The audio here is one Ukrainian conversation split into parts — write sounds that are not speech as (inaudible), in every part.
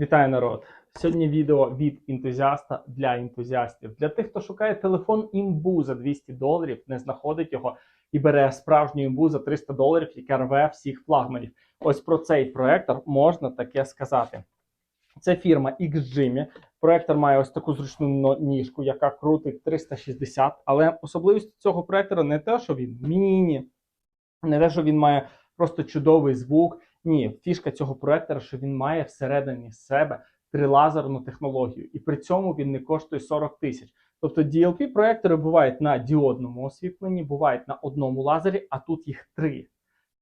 Вітаю народ! Сьогодні відео від ентузіаста для ентузіастів. Для тих, хто шукає телефон імбу за 200 доларів, не знаходить його і бере справжню імбу за 300 доларів, яка рве всіх флагманів. Ось про цей проектор можна таке сказати. Це фірма XGIMI. Проектор має ось таку зручну ніжку, яка крутить 360. Але особливість цього проектора не те, що він міні, не те, що він має просто чудовий звук. Ні, фішка цього проектора, що він має всередині себе трилазерну технологію, і при цьому він не коштує 40 тисяч. Тобто DLP проектори бувають на діодному освітленні, бувають на одному лазері, а тут їх три.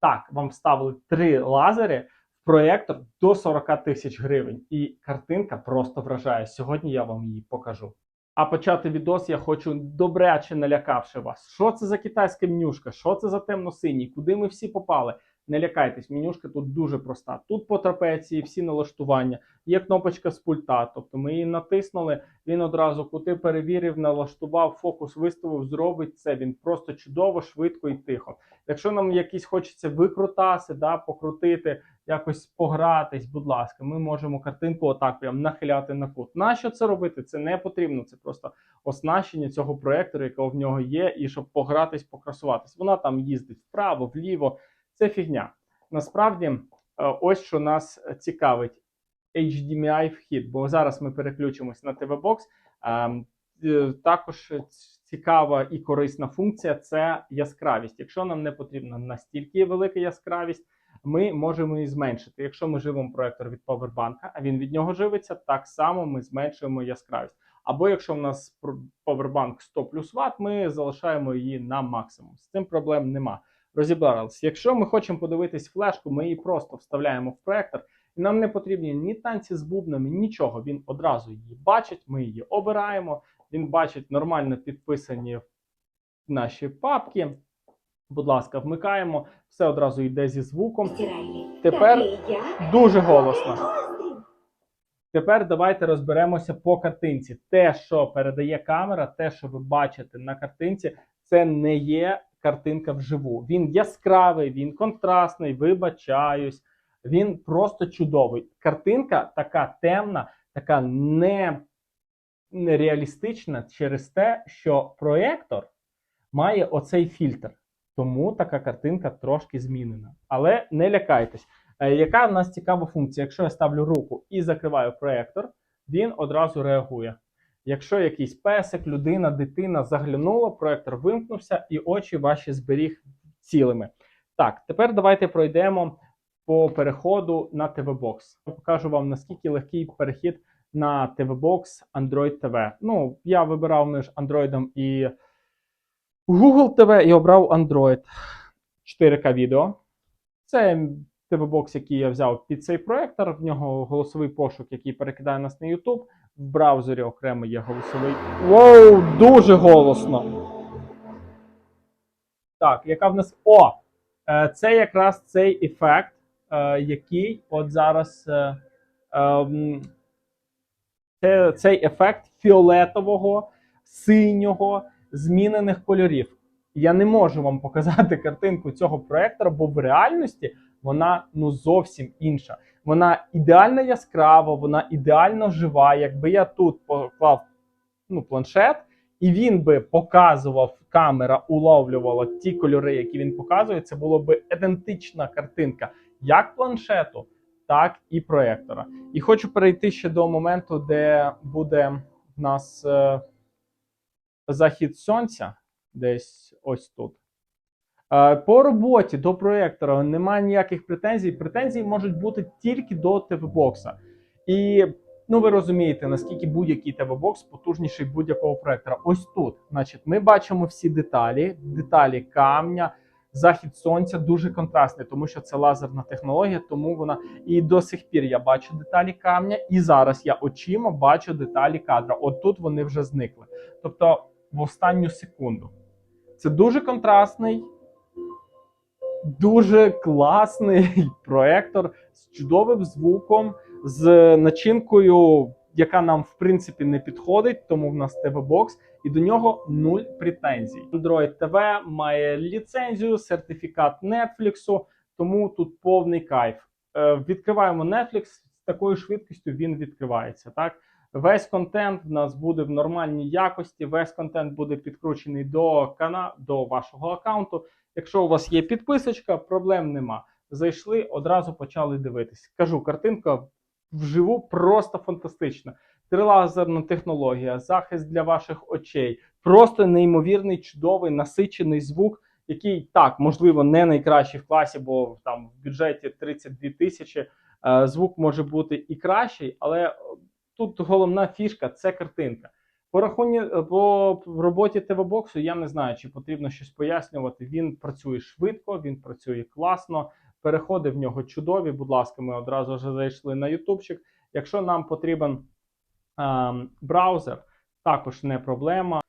Так, вам вставили три лазери в проектор до 40 тисяч гривень, і картинка просто вражає. Сьогодні я вам її покажу. А почати відос я хочу добряче налякавши вас. Що це за китайська менюшка? Що це за темно-синій? Куди ми всі попали? Не лякайтесь, менюшка тут дуже проста. Тут по трапеції всі налаштування. Є кнопочка з пульта, тобто ми її натиснули, він одразу кути перевірив, налаштував, фокус виставив, зробить це. Він просто чудово, швидко і тихо. Якщо нам якісь хочеться викрутаси, да, покрутити, якось погратись, будь ласка, ми можемо картинку отак прям нахиляти на кут. Нащо це робити? Це не потрібно. Це просто оснащення цього проектору, якого в нього є, і щоб погратись, покрасуватись. Вона там їздить вправо, вліво. Це фігня. Насправді, е, ось що нас цікавить. HDMI вхід, бо зараз ми переключимось на TV Box. Ем, е, Також цікава і корисна функція це яскравість. Якщо нам не потрібна настільки велика яскравість, ми можемо її зменшити. Якщо ми живемо проектор від Powerbank, а він від нього живиться, так само ми зменшуємо яскравість. Або якщо в нас Powerbank 100 плюс Вт, ми залишаємо її на максимум. З цим проблем нема. Розібрались. Якщо ми хочемо подивитись флешку, ми її просто вставляємо в проектор. І нам не потрібні ні танці з бубнами, нічого. Він одразу її бачить, ми її обираємо. Він бачить нормально підписані наші папки. Будь ласка, вмикаємо, все одразу йде зі звуком. Тепер дуже голосно. Тепер давайте розберемося по картинці. Те, що передає камера, те, що ви бачите на картинці, це не є картинка вживу. Він яскравий, він контрастний, вибачаюсь. Він просто чудовий. Картинка така темна, така не, нереалістична через те, що проектор має оцей фільтр. Тому така картинка трошки змінена. Але не лякайтесь. Е, Яка в нас цікава функція? Якщо я ставлю руку і закриваю проектор, він одразу реагує. Якщо якийсь песик, людина, дитина заглянула, проектор вимкнувся, і очі ваші зберіг цілими. Так, тепер давайте пройдемо по переходу на TV Box. Я покажу вам наскільки легкий перехід на TV Box Android TV. Ну, я вибирав між Android і Google TV і обрав Android 4К відео. Це TV Box, який я взяв під цей проектор. В нього голосовий пошук, який перекидає нас на YouTube. В браузері окремо є голосовий. Воу, дуже голосно. Так, яка в нас. О! Е, Це якраз цей ефект, е, який от зараз. е, ем, Це цей ефект фіолетового, синього, змінених кольорів. Я не можу вам показати картинку цього проектора, бо в реальності вона ну зовсім інша. Вона ідеально яскрава, вона ідеально жива. Якби я тут поклав ну, планшет, і він би показував, камера уловлювала ті кольори, які він показує, це було би ідентична картинка як планшету, так і проектора. І хочу перейти ще до моменту, де буде в нас е, захід сонця, десь ось тут. Е, По роботі до проектора немає ніяких претензій. Претензії можуть бути тільки до TV-бокса. І ну ви розумієте, наскільки будь-який TV-бокс потужніший будь-якого проектора. Ось тут, значить, ми бачимо всі деталі, деталі камня. Захід сонця дуже контрастний, тому що це лазерна технологія, тому вона і до сих пір я бачу деталі камня, і зараз я очима бачу деталі кадра. От тут вони вже зникли. Тобто в останню секунду. Це дуже контрастний, дуже класний (laughs) проектор з чудовим звуком, з начинкою, яка нам в принципі не підходить, тому в нас TV Box, і до нього нуль претензій. Android TV має ліцензію, сертифікат Netflix, тому тут повний кайф. Е, Відкриваємо Netflix, з такою швидкістю він відкривається. Так, весь контент в нас буде в нормальній якості. Весь контент буде підкручений до кана до вашого аккаунту. Якщо у вас є підписочка, проблем нема. Зайшли, одразу почали дивитись. Кажу, картинка вживу просто фантастична. Трилазерна технологія, захист для ваших очей, просто неймовірний, чудовий, насичений звук, який так, можливо, не найкращий в класі, бо там в бюджеті 32 тисячі е, звук може бути і кращий, але е, тут головна фішка це картинка. По рахунні по роботі ТВ-боксу я не знаю, чи потрібно щось пояснювати. Він працює швидко, він працює класно. Переходи в нього чудові. Будь ласка, ми одразу вже зайшли на Ютубчик. Якщо нам потрібен ем, браузер, також не проблема.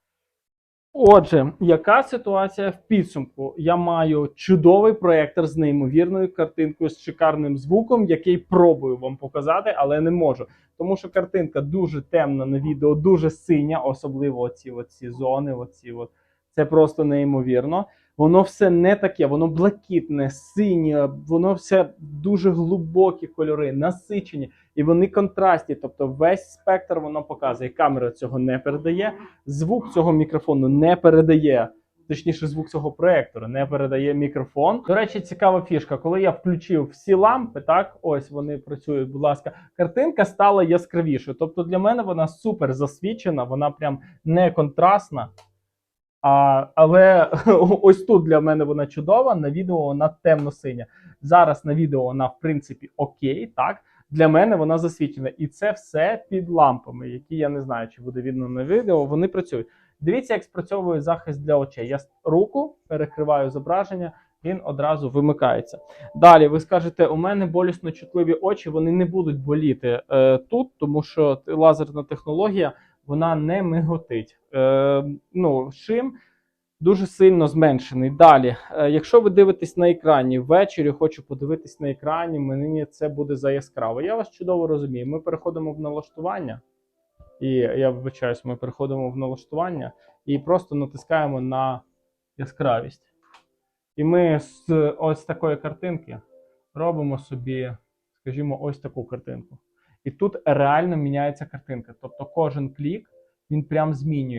Отже, яка ситуація в підсумку? Я маю чудовий проєктор з неймовірною картинкою, з шикарним звуком, який пробую вам показати, але не можу. Тому що картинка дуже темна на відео, дуже синя, особливо оці, оці зони. Оці от. Це просто неймовірно. Воно все не таке, воно блакитне, синє, воно все дуже глибокі кольори, насичені, і вони контрастні. Тобто весь спектр воно показує. Камера цього не передає, звук цього мікрофону не передає. Точніше, звук цього проектора не передає мікрофон. До речі, цікава фішка. Коли я включив всі лампи, так ось вони працюють. Будь ласка, картинка стала яскравішою. Тобто для мене вона супер засвічена, вона прям не контрастна. А, але (laughs) ось тут для мене вона чудова. На відео вона темно-синя. Зараз на відео вона, в принципі, окей. Так для мене вона засвічена. І це все під лампами, які я не знаю, чи буде видно на відео. Вони працюють. Дивіться, як спрацьовує захист для очей. Я руку перекриваю зображення, він одразу вимикається. Далі ви скажете, у мене болісно чутливі очі, вони не будуть боліти е, тут, тому що лазерна технологія вона не миготить. Е, ну, шим дуже сильно зменшений. Далі, е, якщо ви дивитесь на екрані ввечері, хочу подивитись на екрані, мені це буде за яскраво. Я вас чудово розумію. Ми переходимо в налаштування. І я вибачаюсь, ми переходимо в налаштування і просто натискаємо на яскравість. І ми з ось такої картинки робимо собі, скажімо, ось таку картинку. І тут реально міняється картинка. Тобто кожен клік він прям змінює.